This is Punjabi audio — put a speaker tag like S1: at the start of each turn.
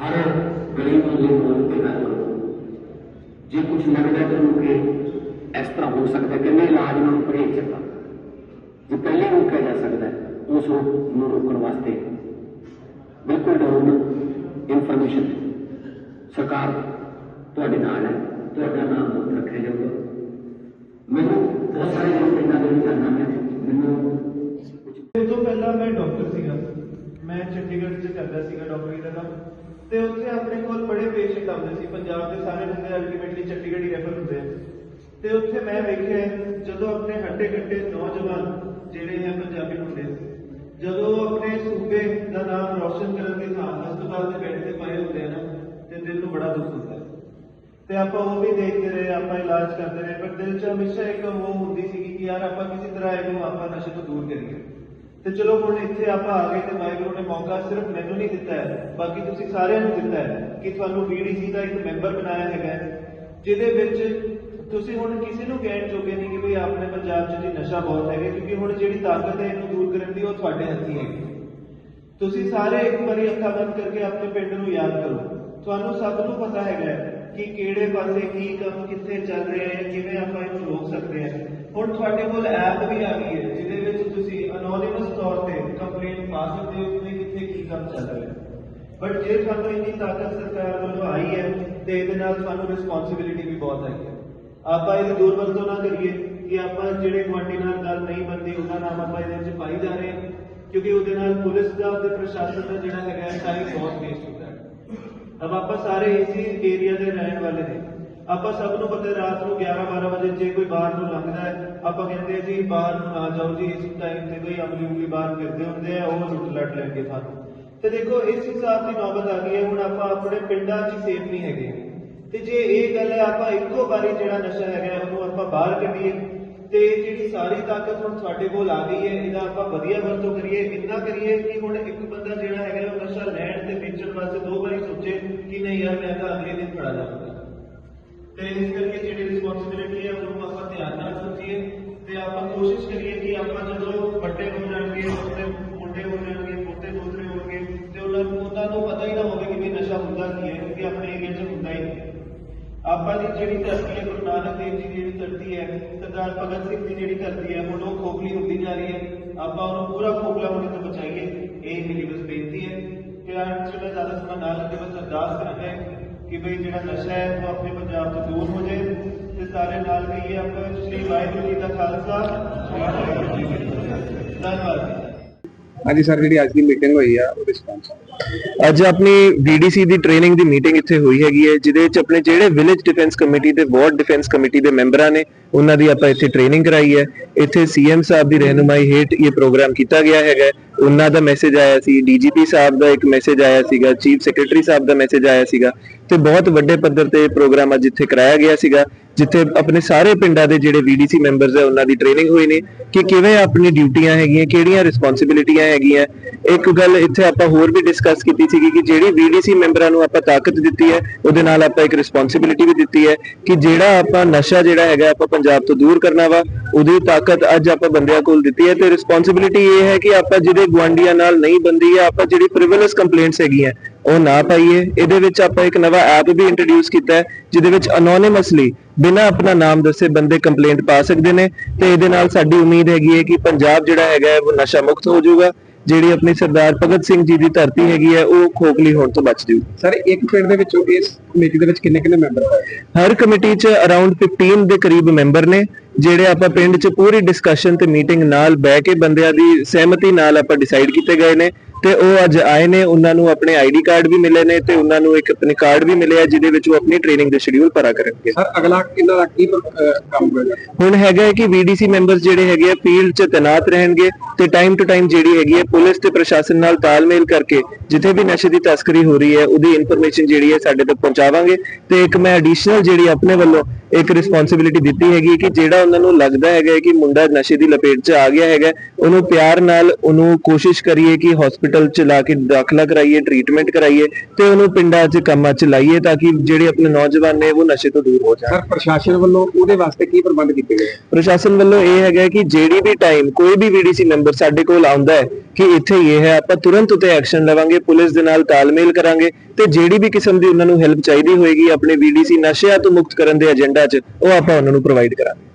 S1: ਹਰ ਗਲੀ ਮੁਹੱਲੇ ਮੋੜ ਤੇ ਗੱਲ ਕਰੋ ਜੇ ਕੁਝ ਲੱਗਦਾ ਤੁਹਾਨੂੰ ਕਿ ਇਸ ਤਰ੍ਹਾਂ ਹੋ ਸਕਦਾ ਕਿ ਨਹੀਂ ਇਲਾਜ ਨੂੰ ਪਰਹੇਜ਼ ਚੱਲਦਾ ਜੇ ਪਹਿਲੇ ਹੀ ਰੋਕਿਆ ਜਾ ਸਕਦਾ ਹੈ, ਉਸ ਰੋਗ ਨੂੰ ਰੋਕਣ ਵਾਸਤੇ ਬਿਲਕੁਲ ਡਾਊਨ ਇਨਫੋਰਮੇਸ਼ਨ ਸਰਕਾਰ ਤੁਹਾਡੇ ਨਾਲ ਹੈ ਤੁਹਾਡਾ ਨਾਮ ਮੁੱਖ ਰੱਖਿਆ ਜਾਊਗਾ ਮੈਨੂੰ ਬਹੁਤ ਸਾਰੇ ਲੋਕ ਪਿੰਡਾਂ ਦੇ ਵਿੱਚ ਜਾਣਨਾ ਹੈ ਮੈਨੂੰ ਕੁਝ
S2: ਇਹ ਤੋਂ ਪਹਿਲਾਂ ਮੈਂ ਡਾਕਟਰ ਸੀਗਾ ਮੈਂ ਚੰਡੀਗੜ੍ਹ 'ਚ ਕਰਦਾ ਸੀਗਾ ਡਾਕਟਰੀ ਦਾ ਕੰਮ। ਤੇ ਉੱਥੇ ਆਪਣੇ ਕੋਲ ਬੜੇ ਪੇਸ਼ੈਂਟ ਆਉਂਦੇ ਸੀ। ਪੰਜਾਬ ਦੇ ਸਾਰੇ ਬੰਦੇ ਅਲਟੀਮੇਟਲੀ ਚੰਡੀਗੜ੍ਹ ਹੀ ਰੈਫਰ ਹੁੰਦੇ ਆ। ਤੇ ਉੱਥੇ ਮੈਂ ਵੇਖਿਆ, ਜਦੋਂ ਆਪਣੇ ਹੱਡੇ ਕੱਟੇ ਨੌਜਵਾਨ, ਜਿਹੜੇ ਹੈ ਪੰਜਾਬੀ ਮੁੰਡੇ, ਜਦੋਂ ਆਪਣੇ ਸੂਬੇ ਦਾ ਨਾਮ ਰੌਸ਼ਨ ਕਰਨ ਦੀ ਥਾਂ ਹਸਪਤਾਲ ਦੇ ਬੈੱਡ ਤੇ ਪਏ ਹੁੰਦੇ ਆ ਨਾ, ਤੇ ਦਿਲ ਨੂੰ ਬੜਾ ਦੁੱਖ ਹੁੰਦਾ ਤੇ ਆਪਾਂ ਉਹ ਵੀ ਦੇਖਦੇ ਰਹੇ, ਆਪਾਂ ਇਲਾਜ ਕਰਦੇ ਰਹੇ, ਪਰ ਦਿਲ 'ਚ ਹਮੇਸ਼ਾ ਇੱਕ ਉਹ ਹੁੰਦੀ ਸੀਗੀ ਕਿ ਯਾਰ ਆਪਾਂ ਕਿਸੇ ਤਰ੍ਹਾਂ ਇਹਨੂੰ ਆਪਾਂ ਨਸ਼ੇ ਤੋਂ ਦੂਰ ਕਰੀਏ। ਤੇ ਚਲੋ ਹੁਣ ਇੱਥੇ ਆਪਾਂ ਆ ਗਏ ਤੇ ਵਾਹਿਗੁਰੂ ਨੇ ਮੌਕਾ ਸਿਰਫ ਮੈਨੂੰ ਨਹੀਂ ਦਿੱਤਾ ਹੈ ਬਾਕੀ ਤੁਸੀਂ ਸਾਰਿਆਂ ਨੂੰ ਦਿੱਤਾ ਹੈ ਕਿ ਤੁਹਾਨੂੰ BDC ਦਾ ਇੱਕ ਮੈਂਬਰ ਬਣਾਇਆ ਹੈਗਾ ਹੈ, ਜਿਹਦੇ ਵਿੱਚ ਤੁਸੀਂ ਹੁਣ ਕਿਸੇ ਨੂੰ ਕਹਿਣ ਜੋਗੇ ਨਹੀਂ ਕਿ ਭਈ ਆਪਣੇ ਪੰਜਾਬ 'ਚ ਜੀ ਨਸ਼ਾ ਬਹੁਤ ਹੈਗਾ ਕਿਉਂਕਿ ਹੁਣ ਜਿਹੜੀ ਤਾਕਤ ਹੈ ਇਹਨੂੰ ਦੂਰ ਕਰਨ ਦੀ ਉਹ ਤੁਹਾਡੇ ਹੱਥੀ ਹੈਗੀ। ਤੁਸੀਂ ਸਾਰੇ ਇੱਕ ਵਾਰੀ ਅੱਖਾਂ ਬੰਦ ਕਰਕੇ ਆਪਣੇ ਪਿੰਡ ਨੂੰ ਯਾਦ ਕਰੋ। ਤੁਹਾਨੂੰ ਸਭ ਨੂੰ ਪਤਾ ਹੈਗਾ ਹੈ ਕਿ ਕਿਹੜੇ ਪਾਸੇ ਕੀ ਕੰਮ ਕਿੱਥੇ ਚੱਲ ਰਿਹਾ ਹੈ ਕਿਵੇਂ ਆਪਾਂ ਇਹਨੂੰ ਰੋਕ ਸਕਦੇ ਹਾਂ। ਹੁਣ ਤੁਹਾਡੇ ਕੋਲ ਐਪ ਵੀ ਆ ਗਈ ਹੈ ਜਿਹਦੇ ਵਿੱਚ ਤੁਸੀਂ ਅਨੋਨਿਮਸ ਚੱਲ ਰਿਹਾ। ਹੈ ਬਟ ਜੇ ਤੁਹਾਨੂੰ ਇੰਨੀ ਤਾਕਤ ਸਰਕਾਰ ਵੱਲੋਂ ਆਈ ਹੈ, ਤੇ ਇਹਦੇ ਨਾਲ ਤੁਹਾਨੂੰ ਰਿਸਪੌਂਸਿਬਿਲਿਟੀ ਵੀ ਬਹੁਤ ਹੈਗੀ ਹੈ। ਆਪਾਂ ਇਹਦੀ ਦੁਰਵਰਤੋਂ ਨਾ ਕਰੀਏ ਕਿ ਆਪਾਂ ਜਿਹੜੇ ਗੁਆਂਢੀ ਨਾਲ ਗੱਲ ਨਹੀਂ ਬਣਦੀ ਉਹਦਾ ਨਾਮ ਆਪਾਂ ਇਹਦੇ ਵਿੱਚ ਪਾਈ ਜਾ ਰਹੇ ਹਾਂ। ਕਿਉਂਕਿ ਉਹਦੇ ਨਾਲ ਪੁਲਿਸ ਦਾ ਤੇ ਪ੍ਰਸ਼ਾਸਨ ਦਾ ਜਿਹੜਾ ਹੈਗਾ ਟਾਈਮ ਬਹੁਤ ਵੇਸਟ ਹੁੰਦਾ ਹੈ। ਅਬ ਆਪਾਂ ਸਾਰੇ ਇਸੇ ਏਰੀਆ ਦੇ ਰਹਿਣ ਵਾਲੇ ਨੇ। ਆਪਾਂ ਸਭ ਨੂੰ ਪਤਾ ਹੈ, ਰਾਤ ਨੂੰ 11 12 ਵਜੇ ਜੇ ਕੋਈ ਬਾਹਰ ਨੂੰ ਲੰਘਦਾ ਹੈ, ਆਪਾਂ ਕਹਿੰਦੇ ਹਾਂ ਜੀ, ਬਾਹਰ ਨੂੰ ਨਾ ਜਾਓ ਜੀ, ਇਸ ਟਾਈਮ ਤੇ ਕੋਈ ਅਮਲੀ ਉਮਲੀ ਬਾਹਰ ਫਿਰਦੇ ਹੁੰਦੇ ਆ, ਉਹ ਲੁੱਟ ਲੱਟ ਲੈਣਗੇ ਤੁਹਾਨੂੰ ਤੇ ਦੇਖੋ, ਇਸ ਹਿਸਾਬ ਦੀ ਨੌਬਤ ਆ ਗਈ ਹੈ। ਹੁਣ ਆਪਾਂ ਆਪਣੇ ਪਿੰਡਾਂ 'ਚ ਸੇਫ ਨਹੀਂ ਹੈਗੇ। ਤੇ ਜੇ ਇਹ ਗੱਲ ਹੈ, ਆਪਾਂ ਇੱਕੋ ਵਾਰੀ ਜਿਹੜਾ ਨਸ਼ਾ ਹੈਗਾ, ਉਹਨੂੰ ਆਪਾਂ ਬਾਹਰ ਕੱਢੀਏ। ਤੇ ਜਿਹੜੀ ਸਾਰੀ ਤਾਕਤ ਹੁਣ ਤੁਹਾਡੇ ਕੋਲ ਆ ਗਈ ਹੈ, ਇਹਦਾ ਆਪਾਂ ਵਧੀਆ ਵਰਤੋਂ ਕਰੀਏ, ਇੰਨਾ ਕਰੀਏ ਕਿ ਹੁਣ ਇੱਕ ਬੰਦਾ ਜਿਹੜਾ ਹੈਗਾ, ਉਹ ਨਸ਼ਾ ਲੈਣ ਤੇ ਵੇਚਣ ਵਾਸਤੇ ਦੋ ਵਾਰੀ ਸੋਚੇ ਕਿ ਨਹੀਂ ਯਾਰ, ਮੈਂ ਤਾਂ ਅਗਲੇ ਦਿਨ ਫੜਾ ਜਾਵਾਂਗਾ। ਤੇ ਇਸ ਕਰਕੇ ਜਿਹੜੀ ਰਿਸਪੌਂਸਿਬਿਲਿਟੀ ਹੈ, ਉਹਨੂੰ ਆਪਾਂ ਧਿਆਨ ਨਾਲ ਸੋਚੀਏ ਤੇ ਆਪਾਂ ਕੋਸ਼ਿਸ਼ ਕਰੀਏ ਕਿ ਆਪਾਂ ਜਦੋਂ ਵੱਡੇ ਹੋ ਜਾਣਗੇ ਆਪਣੇ ਮੁੰਡੇ ਹੋ ਜਾਣਗੇ, ਪੋਤੇ ਦੋਤਰੇ ਉਹਨਾਂ ਨੂੰ ਉਹਨਾਂ ਨੂੰ ਪਤਾ ਹੀ ਨਾ ਹੋਵੇ ਕਿ ਵੀ ਨਸ਼ਾ ਹੁੰਦਾ ਕੀ ਹੈ, ਕਿਉਂਕਿ ਆਪਣੇ ਏਰੀਆ 'ਚ ਹੁੰਦਾ ਹੀ ਨਹੀਂ। ਆਪਾਂ ਦੀ ਜਿਹੜੀ ਧਰਤੀ ਹੈ, ਗੁਰੂ ਨਾਨਕ ਦੇਵ ਜੀ ਦੀ ਜਿਹੜੀ ਧਰਤੀ ਹੈ, ਸਰਦਾਰ ਭਗਤ ਸਿੰਘ ਦੀ ਜਿਹੜੀ ਧਰਤੀ ਹੈ, ਹੁਣ ਉਹ ਖੋਖਲੀ ਹੁੰਦੀ ਜਾ ਰਹੀ ਹੈ। ਆਪਾਂ ਉਹਨੂੰ ਪੂਰਾ ਖੋਖਲਾ ਹੋਣੇ ਤੋਂ ਬਚਾਈਏ। ਇਹ ਮੇਰੀ ਬਸ ਬੇਨਤੀ ਹੈ। ਕਿ ਅੱਜ ਮੈਂ ਜ਼ਿਆਦਾ ਸਮਾਂ ਨਾ ਲੱਗੇ ਬਸ ਅਰਦਾਸ ਕਰਾਂਗਾ ਕਿ ਭਈ ਜਿਹੜਾ ਨਸ਼ਾ ਹੈ, ਉਹ ਆਪਣੇ ਪੰਜਾਬ ਤੋਂ ਦੂਰ ਹੋ ਜਾਏ। ਤੇ ਸਾਰੇ ਨਾਲ ਕਹੀਏ ਆਪਾਂ, ਸ੍ਰੀ ਵਾਹਿਗੁਰੂ ਜੀ ਦਾ ਖਾਲਸਾ। ਵਾਹਿਗੁਰੂ ਜੀ ਕੀ ਫਤਿਹ ਧੰਨਵਾਦ। ਜੀ
S3: ਹਾਂਜੀ ਸਰ, ਜਿਹੜੀ ਅੱਜ ਦੀ ਮੀਟਿੰਗ ਹੋਈ ਆ, ਉਹ ਰਿਸਪੌਂਸ
S4: ਅੱਜ ਆਪਣੀ BDC ਦੀ ਟ੍ਰੇਨਿੰਗ ਦੀ ਮੀਟਿੰਗ ਇੱਥੇ ਹੋਈ ਹੈਗੀ ਹੈ, ਜਿਹਦੇ ਵਿੱਚ ਆਪਣੇ ਜਿਹੜੇ ਵਿਲੇਜ ਡਿਫੈਂਸ ਕਮੇਟੀ ਤੇ ਵਾਰਡ ਡਿਫੈਂਸ ਕਮੇਟੀ ਦੇ ਮੈਂਬਰਾਂ ਨੇ, ਉਹਨਾਂ ਦੀ ਆਪਾਂ ਇੱਥੇ ਟ੍ਰੇਨਿੰਗ ਕਰਾਈ ਹੈ। ਇੱਥੇ ਸੀਐਮ ਸਾਹਿਬ ਦੀ ਰਹਿਨੁਮਾਈ ਹੇਠ ਇਹ ਪ੍ਰੋਗਰਾਮ ਕੀਤਾ ਗਿਆ ਹੈਗਾ ਹੈ। ਉਹਨਾਂ ਦਾ ਮੈਸੇਜ ਆਇਆ ਸੀ ਡੀਜੀਪੀ ਸਾਹਿਬ ਦਾ ਇੱਕ ਮੈਸੇਜ ਆਇਆ ਸੀਗਾ ਚੀਫ ਸੈਕਟਰੀ ਸਾਹਿਬ ਦਾ ਮੈਸੇਜ ਆਇਆ ਸੀਗਾ, ਤੇ ਬਹੁਤ ਵੱਡੇ ਪੱਧਰ ਤੇ ਪ੍ਰੋਗਰਾਮ ਅੱਜ ਇੱਥੇ ਕਰਾਇਆ ਗਿਆ ਸੀਗਾ। ਜਿੱਥੇ ਆਪਣੇ ਸਾਰੇ ਪਿੰਡਾਂ ਦੇ ਜਿਹੜੇ VDC ਮੈਂਬਰਸ ਹੈ ਉਹਨਾਂ ਦੀ ਟ੍ਰੇਨਿੰਗ ਹੋਈ ਨੇ। ਕਿ ਕਿਵੇਂ ਆਪਣੀ ਡਿਊਟੀਆਂ ਹੈਗੀਆਂ, ਕਿਹੜੀਆਂ ਰਿਸਪੌਂਸਿਬਿਲਿਟੀਆਂ ਹੈਗੀਆਂ। ਇੱਕ ਗੱਲ ਇੱਥੇ ਆਪਾਂ ਹੋਰ ਵੀ ਡਿਸਕਸ ਕੀਤੀ ਸੀਗੀ ਕਿ ਜਿਹੜੀ VDC ਮੈਂਬਰਾਂ ਨੂੰ ਆਪਾਂ ਤਾਕਤ ਦਿੱਤੀ ਹੈ, ਉਹਦੇ ਨਾਲ ਆਪਾਂ ਇੱਕ ਰਿਸਪੌਂਸਿਬਿਲਿਟੀ ਵੀ ਦਿੱਤੀ ਹੈ ਕਿ ਜਿਹੜਾ ਆਪਾਂ ਨਸ਼ਾ ਜਿਹੜਾ ਹੈਗਾ ਆਪਾਂ ਪੰਜਾਬ ਤੋਂ ਦੂਰ ਕਰਨਾ ਵਾ, ਉਹਦੀ ਤਾਕਤ ਅੱਜ ਆਪਾਂ ਬੰਦਿਆਂ ਕੋਲ ਦਿੱਤੀ ਹੈ। ਤੇ ਰਿਸਪੌਂਸਿਬਿਲਿਟੀ ਇਹ ਹੈ ਕਿ ਆਪਾਂ ਜਿਹਦੇ ਗੁਆਂਢੀਆਂ ਨਾਲ ਨਹੀਂ ਬੰਦੀ ਹੈ ਆਪਾਂ ਜਿਹੜੀ ਪ੍ਰਿਵਿਲੇਜ ਕੰਪਲੇਂਟਸ ਹੈਗੀਆਂ ਉਹ ਨਾ ਪਾਈਏ। ਇਹਦੇ ਵਿੱਚ ਆਪਾਂ ਇੱਕ ਨਵਾਂ ਐਪ ਵੀ ਇੰਟਰੋਡਿਊਸ ਕੀਤਾ ਹੈ ਜਿਹਦੇ ਵਿੱਚ ਅਨੋਨਿਮਸਲੀ ਬਿਨਾਂ ਆਪਣਾ ਨਾਮ ਦੱਸੇ ਬੰਦੇ ਕੰਪਲੇਂਟ ਪਾ ਸਕਦੇ ਨੇ। ਤੇ ਇਹਦੇ ਨਾਲ ਸਾਡੀ ਉਮੀਦ ਹੈਗੀ ਹੈ ਕਿ ਪੰਜਾਬ ਜਿਹੜਾ ਹੈਗਾ ਉਹ ਨਸ਼ਾ ਮੁਕਤ ਹੋ ਜਾਊਗਾ। ਜਿਹੜੀ ਆਪਣੀ ਸਰਦਾਰ ਭਗਤ ਸਿੰਘ ਜੀ ਦੀ ਧਰਤੀ ਹੈਗੀ ਹੈ ਉਹ ਖੋਖਲੀ ਹੋਣ ਤੋਂ ਬਚ ਜਾਊ
S3: ਸਰ ਇੱਕ ਪਿੰਡ ਦੇ ਵਿੱਚੋਂ ਇਸ ਕਮੇਟੀ ਦੇ ਵਿੱਚ ਕਿੰਨੇ ਕਿੰਨੇ ਮੈਂਬਰ ਹੈ
S4: ਹਰ ਕਮੇਟੀ 'ਚ ਅਰਾਊਂਡ 15 ਦੇ ਕਰੀਬ ਮੈਂਬਰ ਨੇ ਜਿਹੜੇ ਆਪਾਂ ਪਿੰਡ 'ਚ ਪੂਰੀ ਡਿਸਕਸ਼ਨ ਤੇ ਮੀਟਿੰਗ ਨਾਲ ਬਹਿ ਕੇ ਬੰਦਿਆਂ ਦੀ ਸਹਿਮਤੀ ਨਾਲ ਆਪਾਂ ਡਿਸਾਈਡ ਕੀਤੇ ਗਏ ਨੇ। ਤੇ ਉਹ ਅੱਜ ਆਏ ਨੇ ਉਹਨਾਂ ਨੂੰ ਆਪਣੇ ਆਈਡੀ ਕਾਰਡ ਵੀ ਮਿਲੇ ਨੇ ਤੇ ਉਹਨਾਂ ਨੂੰ ਇੱਕ ਆਪਣੇ ਕਾਰਡ ਵੀ ਮਿਲਿਆ ਜਿਹਦੇ ਵਿੱਚ ਉਹ ਆਪਣੀ ਟ੍ਰੇਨਿੰਗ ਦੇ ਸ਼ਡਿਊਲ ਭਰਾ ਕਰਨਗੇ।
S3: ਸਰ ਅਗਲਾ ਇਹਨਾਂ ਦਾ ਕੀ ਕੰਮ ਹੋਏਗਾ?
S4: ਹੁਣ ਹੈਗਾ ਹੈ ਕਿ VDC ਮੈਂਬਰਸ ਜਿਹੜੇ ਹੈਗੇ ਆ ਫੀਲਡ 'ਚ ਤੈਨਾਤ ਰਹਿਣਗੇ ਤੇ ਟਾਈਮ ਟੂ ਟਾਈਮ ਜਿਹੜੀ ਹੈਗੀ ਹੈ ਪੁਲਿਸ ਤੇ ਪ੍ਰਸ਼ਾਸਨ ਨਾਲ ਤਾਲਮੇਲ ਕਰਕੇ ਜਿੱਥੇ ਵੀ ਨਸ਼ੇ ਦੀ ਤਸਕਰੀ ਹੋ ਰਹੀ ਹੈ ਉਹਦੀ ਇਨਫੋਰਮੇਸ਼ਨ ਜਿਹੜੀ ਹੈ ਸਾਡੇ ਤੱਕ ਪਹੁੰਚਾਵਾਂਗੇ ਤੇ ਇੱਕ ਮੈਂ ਐਡੀਸ਼ਨਲ ਜਿਹੜੀ ਆਪਣੇ ਵੱਲੋਂ ਇੱਕ ਰਿਸਪੌਂਸਿਬਿਲਿਟੀ ਦਿੱਤੀ ਹੈਗੀ ਕਿ ਜਿਹੜਾ ਉਹਨਾਂ ਨੂੰ ਲੱਗਦਾ ਹੈਗਾ ਕਿ ਮੁੰਡਾ ਨਸ਼ੇ ਦੀ ਲਪੇਟ 'ਚ ਆ ਗਿਆ ਹੈਗਾ ਉਹਨੂੰ ਪਿਆਰ ਨਾਲ ਉਹਨੂੰ ਕੋਸ਼ਿਸ਼ ਕਰੀਏ ਕਿ ਹਸਪੀਟਲ 'ਚ ਲਾ ਕੇ ਦਾਖਲਾ ਕਰਾਈਏ ਟ੍ਰੀਟਮੈਂਟ ਕਰਾਈਏ ਤੇ ਉਹਨੂੰ ਪਿੰਡਾਂ 'ਚ ਕੰਮਾਂ 'ਚ ਲਾਈਏ ਤਾਂ ਕਿ ਜਿਹੜੇ ਆਪਣੇ ਨੌਜਵਾਨ ਨੇ ਉਹ ਨਸ਼ੇ ਤੋਂ ਦੂਰ ਹੋ ਜਾਣ।
S3: ਸਰ ਪ੍ਰਸ਼ਾਸਨ ਵੱਲੋਂ ਉਹਦੇ ਵਾਸਤੇ ਕੀ ਪ੍ਰਬੰਧ ਕੀਤੇ ਗਏ?
S4: ਪ੍ਰਸ਼ਾਸਨ ਵੱਲੋਂ ਇਹ ਹੈਗਾ ਕਿ ਜਿਹੜੀ ਵੀ ਟਾਈਮ ਕੋਈ ਵੀ ਵੀਡੀਸੀ ਮੈਂਬਰ ਸਾਡੇ ਕੋਲ ਆਉਂਦਾ ਹੈ ਕਿ ਇੱਥੇ ਇਹ ਹੈ ਆਪਾਂ ਤੁਰੰਤ ਉਤੇ ਐਕਸ਼ਨ ਲਵਾਂਗੇ ਪੁਲਿਸ ਦੇ ਨਾਲ ਤਾਲਮੇਲ ਕਰਾਂਗੇ ਤੇ ਜਿਹੜੀ ਵੀ ਕਿਸਮ ਦੀ ਉਹਨਾਂ ਨੂੰ ਹੈਲਪ ਚਾਹੀਦੀ ਹੋਏਗੀ, ਆਪਣੇ ਵੀਡੀਸੀ ਨਸ਼ਿਆਂ ਤੋਂ ਮੁਕਤ ਕਰਨ ਦੇ ਏਜੰਡਾ 'ਚ, ਉਹ ਆਪਾਂ ਉਹਨਾਂ ਨੂੰ ਪ੍ਰੋਵਾਈਡ ਕਰਾਂਗੇ।